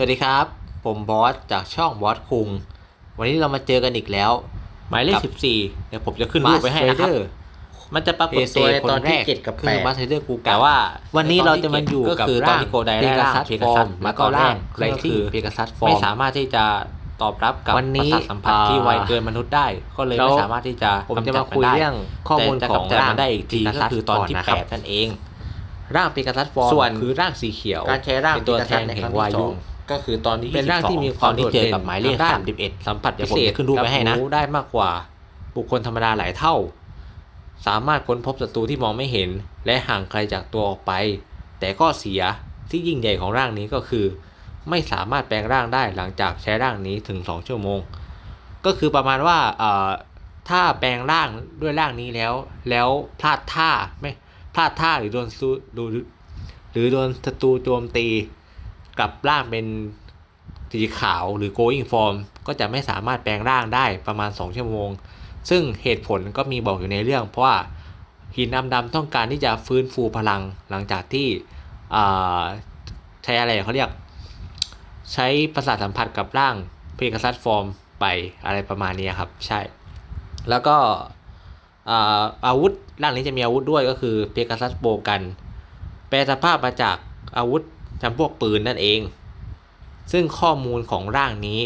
สวัสดีครับ ผมบอสจากช่องบอสคุง วันนี้เรามาเจอกันอีกแล้ว หมายเลขครับสิบสี่เดี๋ยวผมจะขึ้นรูปไปให้นะครับ Rider มันจะปรากฏตัวในตอนที่เจ็ดกับคือแปดบัสเดอร์กูแต่ว่า วันนี้เราจะมาอยู่ก็กับคือร่างตอนที่โกไดได้เพการ่างซัสเพเพกากาซัซัสสแล้แล้ววก็ก็ร่าร่างงไรไรที่ที่เพกาซัสไม่สามารถที่จะตอบรับกับวันนี้ประสาทสัมผัสที่อ่าไวเกินมนุษย์ได้ ก็เลยแล้วไม่สามารถที่จะผมจะกำจัมาดคุยนได้เรื่องข้อมูลแต่จะของกำจัดร่างมันได้อีกทีเพก็กาซัสคือตอนที่ก่อนนะแปครับดนั่นเอง ร่างเพกาซัสฟอร์มส่วนคือร่างสีเขียวการใช้ร่างเป็นตัวแทนในแห่ครั้งงที่วาสยุอง ก็คือตอนที่เป็นร่างที่มีความโดดเด่นกับหมายเลขด้สามสิบเอ็ดสัมผัสพิเศษขึ้นรูปไปให้นะรู้ได้มากกว่า บุคคลธรรมดาหลายเท่า สามารถค้นพบศัตรูที่มองไม่เห็น และห่างไกลจากตัวออกไป แต่ข้อเสียที่ยิ่งใหญ่ของร่างนี้ก็คือ ไม่สามารถแปลงร่างได้หลังจากใช้ร่างนี้ถึง 2 ชั่วโมง ก็คือประมาณว่าเอ่อถ้าแปลงร่างด้วยร่างนี้แล้ว แล้วพลาดท่าไม่พลาดท่าหรือโดนซูดูหรือโดนศัตรูโจมตี กลับร่างเป็นสีขาวหรือ going form ก็จะไม่สามารถแปลงร่างได้ประมาณ 2 ชั่วโมง ซึ่งเหตุผลก็มีบอกอยู่ในเรื่อง เพราะว่าหินดำๆต้องการที่จะฟื้นฟูพลังหลังจากที่ใช้อะไรเขาเรียก ใช้ประสาทสัมผัสกับร่างเพก a ซัสฟอร์มไปอะไรประมาณนี้ครับ ใช่ แล้วก็อาอาวุธร่างนี้จะมีอาวุธด้วยก็คือเพก a ซัสโบกัน แปลสภาพมาจากอาวุธ จำพวกปืนนั่นเอง ซึ่งข้อมูลของร่างนี้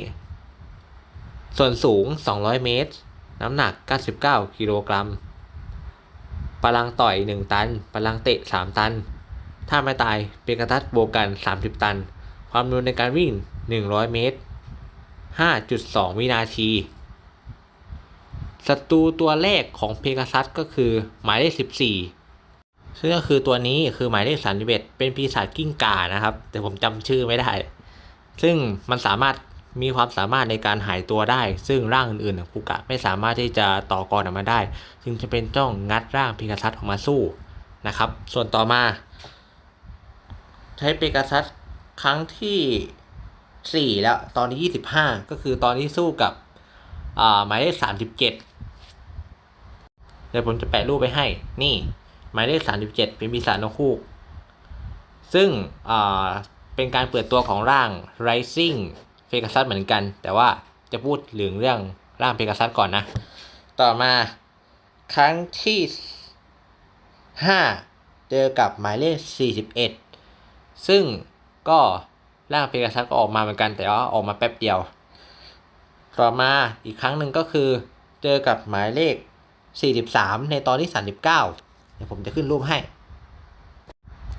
ส่วนสูง 200 เมตร น้ำหนัก 99 กิโลกรัมพลังต่อย 1 ตันพลังเตะ 3 ตัน ถ้าไม่ตายเป็นกาตัสโบกัน 30 ตัน ความเร็วในการวิ่ง 100 เมตร 5.2 วินาทีศัตรูตัวแรกของเพกาซัสก็คือหมายเลข 14 ซึ่งก็คือตัวนี้คือหมายเลข31เอ็ดเป็นปีศาจกิ้งก่านะครับ แต่ผมจำชื่อไม่ได้ ซึ่งมันสามารถมีความสามารถในการหายตัวได้ ซึ่งร่างอื่นๆของภูกะไม่สามารถที่จะต่อกรออกมาได้ จึงจะเป็นต้องงัดร่างเพกาซัสออกมาสู้นะครับ ส่วนต่อมา ใช้เปกาซัสครั้งที่ 4 แล้ว ตอนที่ 25 ก็คือตอนที่สู้กับหมายเลข37เดี๋ยวผมจะแปะรูปไปให้นี่ หมายเลข 37 เป็นปีศาจนกฮูกซึ่งเป็นการเปิดตัวของร่าง Rising p e g a s u s เหมือนกัน แต่ว่าจะพูดถึงเรื่องร่าง p e g a s u s ก่อนนะ ต่อมาครั้งที่ 5 เจอกับหมายเลข 41 ซึ่งก็ร่าง p e g a s u s ก็ออกมาเหมือนกัน แต่ว่าออกมาแป๊บเดียว ต่อมาอีกครั้งหนึ่งก็คือเจอกับหมายเลข 43 ในตอนที่ 39เดี๋ยวผมจะขึ้นรูปให้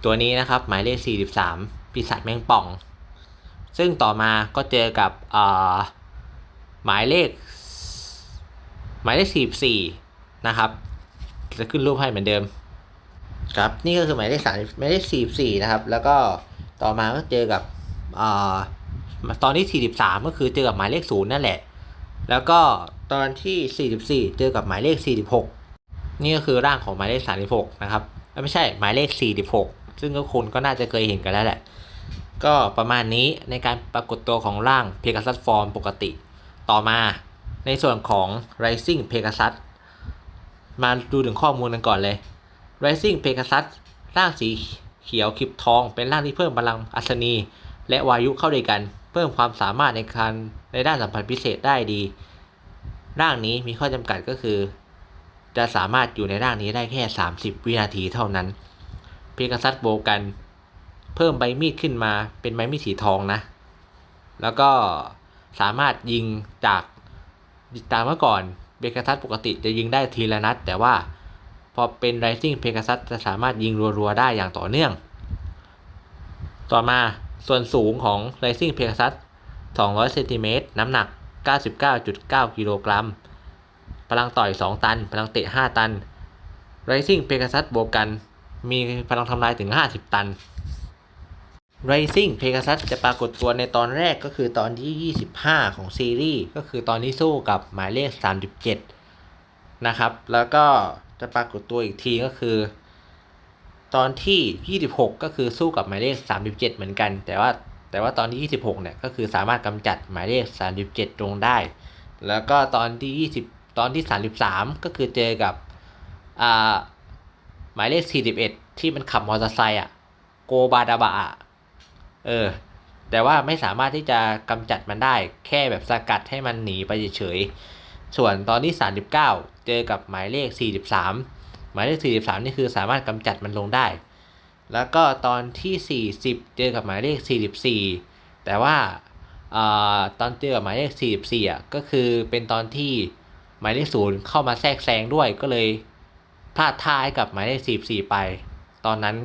ตัวนี้นะครับ หมายเลข 43 ปีศาจแมงป่อง ซึ่งต่อมาก็เจอกับหมายเลข หมายเลข 44 นะครับ จะขึ้นรูปให้เหมือนเดิม ครับ นี่ก็คือหมายเลข3หมายเลข 44 นะครับ แล้วก็ต่อมาก็เจอกับอตอนที่ 43 ก็คือเจอกับหมายเลข 0 นั่นแหละ แล้วก็ตอนที่ 44 เจอกับหมายเลข 46 นี่ก็คือร่างของหมายเลข36นะครับไม่ใช่หมายเลข 46 ซึ่งก็คุณก็น่าจะเคยเห็นกันแล้วแหละ ก็ประมาณนี้ในการปรากฏตัวของร่าง Pegasus Form ปกติ ต่อมาในส่วนของ Rising Pegasus มาดูถึงข้อมูลกันก่อนเลย Rising Pegasus ร่างสีเขียวคลิปทอง เป็นร่างที่เพิ่มพลังอัศนี และวายุเข้าด้วยกัน เพิ่มความสามารถในการในด้านสัมผัสพิเศษได้ดี ร่างนี้มีข้อจำกัดก็คือ จะสามารถอยู่ในร่างนี้ได้แค่ 30 วินาทีเท่านั้น เพกาซัสโบกัน เพิ่มใบมีดขึ้นมาเป็นใบมีดสีทองนะ แล้วก็สามารถยิงจากตามเมื่อก่อนเบกาซัสปกติจะยิงได้ทีละนัด แต่ว่าพอเป็น Rising p e g a s u s จะสามารถยิงรัวๆได้อย่างต่อเนื่อง ต่อมาส่วนสูงของ Rising p e g a s u s 200เซนติเมตรน้ำหนัก 99.9 กิโลกรัม ลังต่อย2ตัน พลังเตะ 5 ตัน Rising Pegasus บวกกัน มีพลังทำลายถึง 50 ตัน Rising Pegasus จะปรากฏตัวในตอนแรกก็คือตอนที่ 25 ของซีรีส์ก็คือตอนที่สู้กับหมายเลข 37 นะครับ แล้วก็จะปรากฏตัวอีกทีก็คือ ตอนที่ 26 ก็คือสู้กับหมายเลข 37 เหมือนกัน แต่ว่าแต่ว่าตอนที่ 26 เนี่ยก็คือสามารถกำจัดหมายเลข 37ลงได้ แล้วก็ตอนที่ 20 ตอนที่ 33 ก็คือเจอกับอ่าหมายเลข 41 ที่มันขับมอเตอร์ไซค์อะ โกบาดาบะเออ แต่ว่าไม่สามารถที่จะกำจัดมันได้ แค่แบบสกัดให้มันหนีไปเฉยๆ ส่วนตอนที่ 39 เจอกับหมายเลข 43 หมายเลข 43 นี่คือสามารถกำจัดมันลงได้ แล้วก็ตอนที่ 40 เจอกับหมายเลข 44 แต่ว่าอาตอนเจอกับหมายเลข 44อะก็คือเป็นตอนที่ หมายเลขศูนย์เข้ามาแทรกแซงด้วยก็เลยพลาดท่าให้กับหมายเลข44ไป ตอนนั้น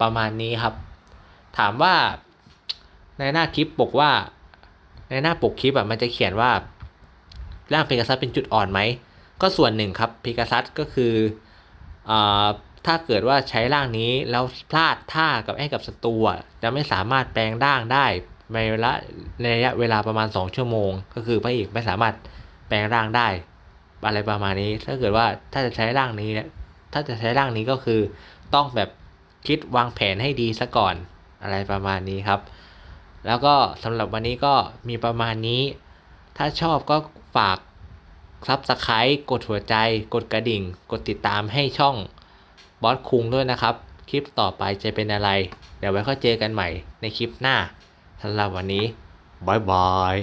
ประมาณนี้ครับ ถามว่าในหน้าคลิปบอกว่า ในหน้าปกคลิปอะมันจะเขียนว่า ร่างเพกาซัสเป็นจุดอ่อนไหม ก็ส่วนหนึ่งครับเพกาซัสก็คืออถ้าเกิดว่าใช้ร่างนี้แล้วพลาดท่ากับให้กับศัตรูจะไม่สามารถแปลงร่างได้ในเวลาในระยะเวลาประมาณ 2 ชั่วโมง ก็คือพระเอกไม่สามารถ แปลงร่างได้ อะไรประมาณนี้ ถ้าเกิดว่าถ้าจะใช้ร่างนี้เนี่ยถ้าจะใช้ร่างนี้ก็คือ ต้องแบบคิดวางแผนให้ดีซะก่อนอะไรประมาณนี้ครับ แล้วก็สำหรับวันนี้ก็มีประมาณนี้ ถ้าชอบก็ฝากซับสไครต์กดหัวใจ กดกระดิ่ง กดติดตามให้ช่องบอสคุงด้วยนะครับ คลิปต่อไปจะเป็นอะไร เดี๋ยวไว้ค่อยเจอกันใหม่ในคลิปหน้าสำหรับวันนี้บายบาย